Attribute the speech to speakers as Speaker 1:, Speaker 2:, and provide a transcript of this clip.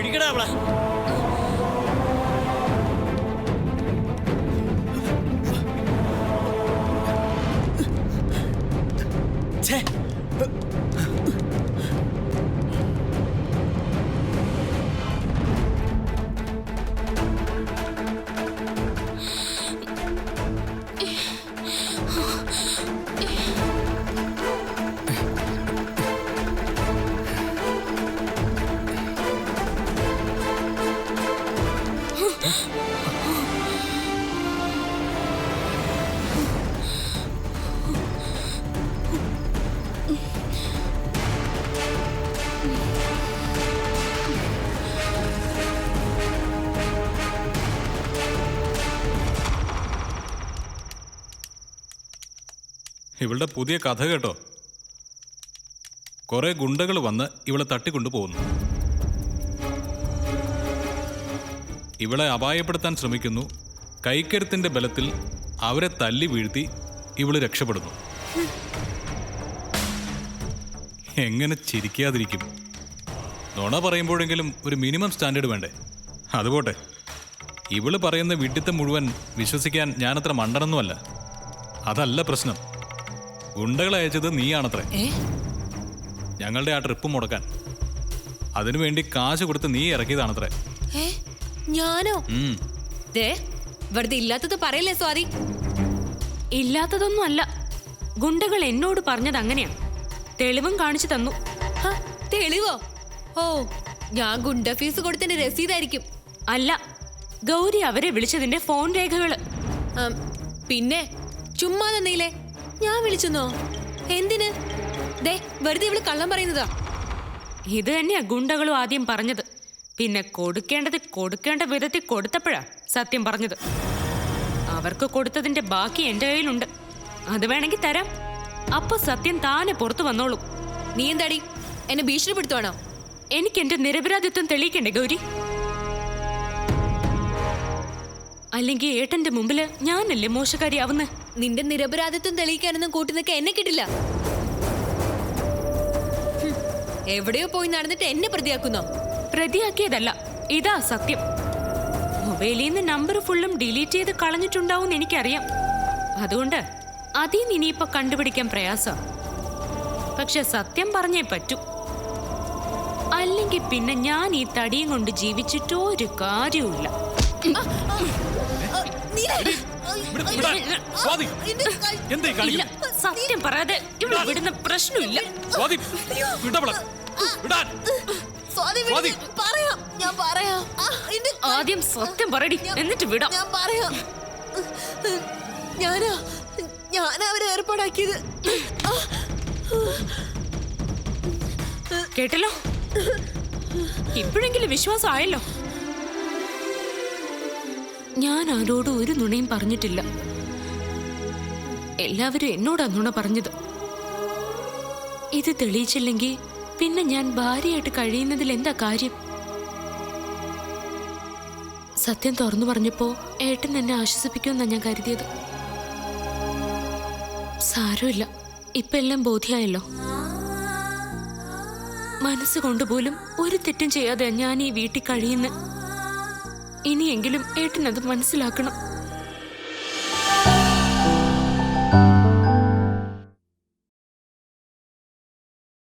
Speaker 1: പിടിക്കടാ അവളെ
Speaker 2: ഇവളുടെ പുതിയ കഥ കേട്ടോ. കുറെ ഗുണ്ടകൾ വന്ന് ഇവളെ തട്ടിക്കൊണ്ടു പോകുന്നു ഇവളെ അപായപ്പെടുത്താൻ ശ്രമിക്കുന്നു. കൈക്കരുത്തിന്റെ ബലത്തിൽ അവരെ തല്ലി വീഴ്ത്തി ഇവൾ രക്ഷപ്പെടുന്നു. എങ്ങനെ ചിരിക്കാതിരിക്കും? നുണ പറയുമ്പോഴെങ്കിലും ഒരു മിനിമം സ്റ്റാൻഡേർഡ് വേണ്ടേ? അതുപോട്ടെ ഇവൾ പറയുന്ന വിഡിത്തം മുഴുവൻ വിശ്വസിക്കാൻ ഞാനത്ര മണ്ടനൊന്നുമല്ല. അതല്ല പ്രശ്നം. ഗുണ്ടകളെ അയച്ചത് നീയാണത്രേ. ഞങ്ങളുടെ ആ ട്രിപ്പ് മുടക്കാൻ. അതിനുവേണ്ടി കാശ് കൊടുത്ത് നീ ഇറക്കിയതാണത്രേ.
Speaker 3: ഞാനോ. ദേ വെറുതെ ഇല്ലാത്തത് പറയല്ലേ സ്വാതി?
Speaker 4: ഇല്ലാത്തതൊന്നും അല്ല ഗുണ്ടകൾ എന്നോട് പറഞ്ഞത് അങ്ങനെയാ. തെളിവും കാണിച്ചു തന്നു.
Speaker 3: ഹ, തെളിവോ? ഓ ഞാൻ ഗുണ്ട ഫീസ് കൊടുത്തതിന്റെ രസീതായിരിക്കും.
Speaker 4: അല്ല ഗൗരി അവരെ വിളിച്ചതിന്റെ ഫോൺ
Speaker 3: രേഖകൾ. പിന്നെ ചുമ്മാ തന്നീലേ ഞാൻ വിളിച്ചെന്നോ? എന്തിന്? ദേ വെറുതെ ഇവൾ കള്ളം പറയുന്നതാ.
Speaker 4: ഇത് തന്നെയാ ഗുണ്ടകളും ആദ്യം പറഞ്ഞത്. പിന്നെ കൊടുക്കേണ്ടത് കൊടുക്കേണ്ട വിധത്തിൽ കൊടുത്തപ്പോഴാ സത്യം പറഞ്ഞത്. അവർക്ക് കൊടുത്തതിന്റെ ബാക്കി എന്റെ കയ്യിലുണ്ട്. അത് വേണമെങ്കിൽ തരാം. അപ്പൊ സത്യം താനെ പുറത്തു വന്നോളൂ.
Speaker 3: നീ എന്താടി? എന്നെ ഭീഷണിപ്പെടുത്തുവാണോ?
Speaker 4: എനിക്ക് എന്റെ നിരപരാധിത്വം തെളിയിക്കണ്ടേ ഗൗരി? അല്ലെങ്കിൽ ഏട്ടന്റെ മുമ്പിൽ ഞാനല്ലേ മോശക്കാരി മോശക്കാരിയാവുന്നേ?
Speaker 3: നിന്റെ നിരപരാധിത്വം തെളിയിക്കാനൊന്നും കൂട്ടി നിൽക്കാൻ എന്നെ കിട്ടില്ല. എവിടെയോ പോയി നടന്നിട്ട് എന്നെ പ്രതിയാക്കുന്നോ?
Speaker 4: പ്രതിയാക്കിയതല്ല. ഇതാ സത്യം. മൊബൈലിൽ നിന്ന് നമ്പർ ഫുള്ളും ഡിലീറ്റ് ചെയ്ത് കളഞ്ഞിട്ടുണ്ടാവും എനിക്കറിയാം. അതുകൊണ്ട് അതിൽ നിന്ന് ഇനിയിപ്പോ കണ്ടുപിടിക്കാൻ പ്രയാസം. പക്ഷെ സത്യം പറഞ്ഞേ പറ്റൂ. അല്ലെങ്കിൽ പിന്നെ ഞാൻ ഈ തടിയും കൊണ്ട് ജീവിച്ചിട്ടോ ഒരു കാര്യവുമില്ല? സത്യം പറയാതെ ഇവിടെ വിടുന്ന പ്രശ്നമില്ല.
Speaker 2: സ്വാതി,
Speaker 3: സ്വാതി. പറയാം. ഞാൻ പറയാം. ആ, എന്റെ കൈ-
Speaker 4: ആദ്യം സത്യം പറയടി. എന്നിട്ട് വിടാം.
Speaker 3: ഞാൻ പറയാം. ഞാനാ ഞാനാ അവരെ ഏർപ്പാടാക്കിയത്. ആ,
Speaker 4: കേട്ടല്ലോ? ഇപ്പോഴെങ്കിലും വിശ്വാസം ആയല്ലോ. ഞാൻ ആരോടും ഒരു നുണയും പറഞ്ഞിട്ടില്ല. എല്ലാവരും എന്നോടാ നുണ പറഞ്ഞത്. ഇത് തെളിയിച്ചില്ലെങ്കിൽ പിന്നെ ഞാൻ ഭാര്യയായിട്ട് കഴിയുന്നതിൽ എന്താ കാര്യം? സത്യം തുറന്നു പറഞ്ഞപ്പോ ഏട്ടൻ എന്നെ ആശ്വസിപ്പിക്കുമെന്നാ ഞാൻ കരുതിയത്. സാരമില്ല. ഇപ്പൊ എല്ലാം ബോധ്യായല്ലോ. മനസ്സുകൊണ്ട് പോലും ഒരു തെറ്റും ചെയ്യാതെ ഞാൻ ഈ വീട്ടിൽ കഴിയുന്ന. ഇനിയെങ്കിലും ഏട്ടനത് മനസ്സിലാക്കണം.